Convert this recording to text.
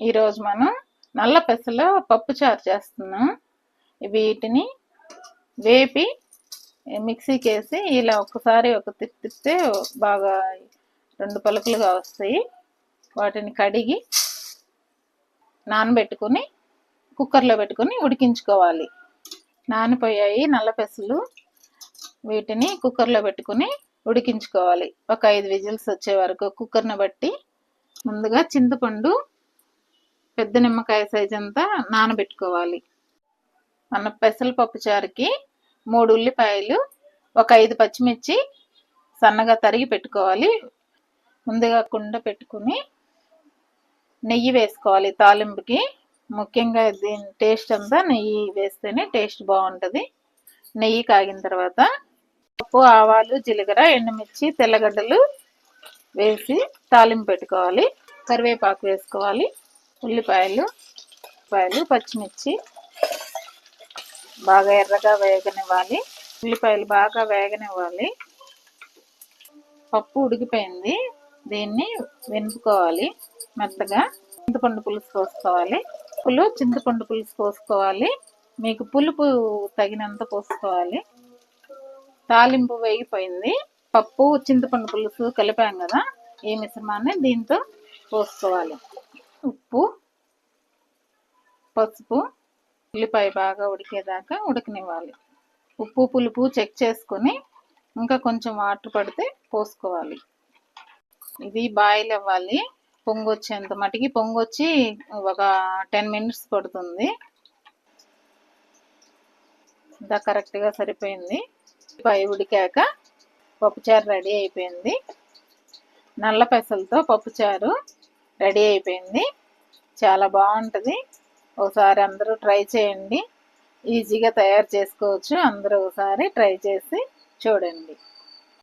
ఈరోజు మనం నల్ల పెసలు పప్పు చారు చేస్తున్నాం. వీటిని వేపి మిక్సీకి వేసి ఇలా ఒక్కసారి ఒక తిప్పితే బాగా రెండు పలుకులుగా వస్తాయి. వాటిని కడిగి నానబెట్టుకుని కుక్కర్లో పెట్టుకుని ఉడికించుకోవాలి. నానిపోయాయి నల్ల పెసలు. వీటిని కుక్కర్లో పెట్టుకుని ఉడికించుకోవాలి. ఒక ఐదు విజిల్స్ వచ్చే వరకు కుక్కర్ని బట్టి ముందుగా చింతపండు పెద్ద నిమ్మకాయ సైజ్ అంతా నానబెట్టుకోవాలి. మన పెసరపప్పు చారుకి మూడు ఉల్లిపాయలు ఒక ఐదు పచ్చిమిర్చి సన్నగా తరిగి పెట్టుకోవాలి. ముందుగా కుండ పెట్టుకుని నెయ్యి వేసుకోవాలి తాలింపుకి. ముఖ్యంగా దీని టేస్ట్ అంతా నెయ్యి వేస్తేనే టేస్ట్ బాగుంటుంది. నెయ్యి కాగిన తర్వాత పప్పు ఆవాలు జీలకర్ర ఎండుమిర్చి తెల్లగడ్డలు వేసి తాలింపు పెట్టుకోవాలి. కరివేపాకు వేసుకోవాలి. ఉల్లిపాయలు ఉల్లిపాయలు పచ్చిమిర్చి బాగా ఎర్రగా వేగనివ్వాలి. ఉల్లిపాయలు బాగా వేగనివ్వాలి. పప్పు ఉడికిపోయింది. దీన్ని వెనుపుకోవాలి మెత్తగా. చింతపండు పులుసు పోసుకోవాలి. పులు చింతపండు పులుసు పోసుకోవాలి. మీకు పులుపు తగినంత పోసుకోవాలి. తాలింపు వేగిపోయింది. పప్పు చింతపండు పులుసు కలిపాం కదా ఈ మిశ్రమాన్ని దీంతో పోసుకోవాలి. పసుపు ఉల్లిపాయ బాగా ఉడికేదాకా ఉడకనివ్వాలి. ఉప్పు పులుపు చెక్ చేసుకొని ఇంకా కొంచెం వాటర్ పడితే పోసుకోవాలి. ఇది బాయిల్ అవ్వాలి. పొంగు వచ్చేంత మటుకి పొంగు వచ్చి ఒక టెన్ మినిట్స్ పడుతుంది. ఇంకా కరెక్ట్గా సరిపోయింది. పై ఉడికాక పప్పుచారు రెడీ అయిపోయింది. నల్ల పెసలతో పప్పుచారు రెడీ అయిపోయింది. చాలా బాగుంటుంది. ఒకసారి అందరూ ట్రై చేయండి. ఈజీగా తయారు చేసుకోవచ్చు. అందరూ ఒకసారి ట్రై చేసి చూడండి.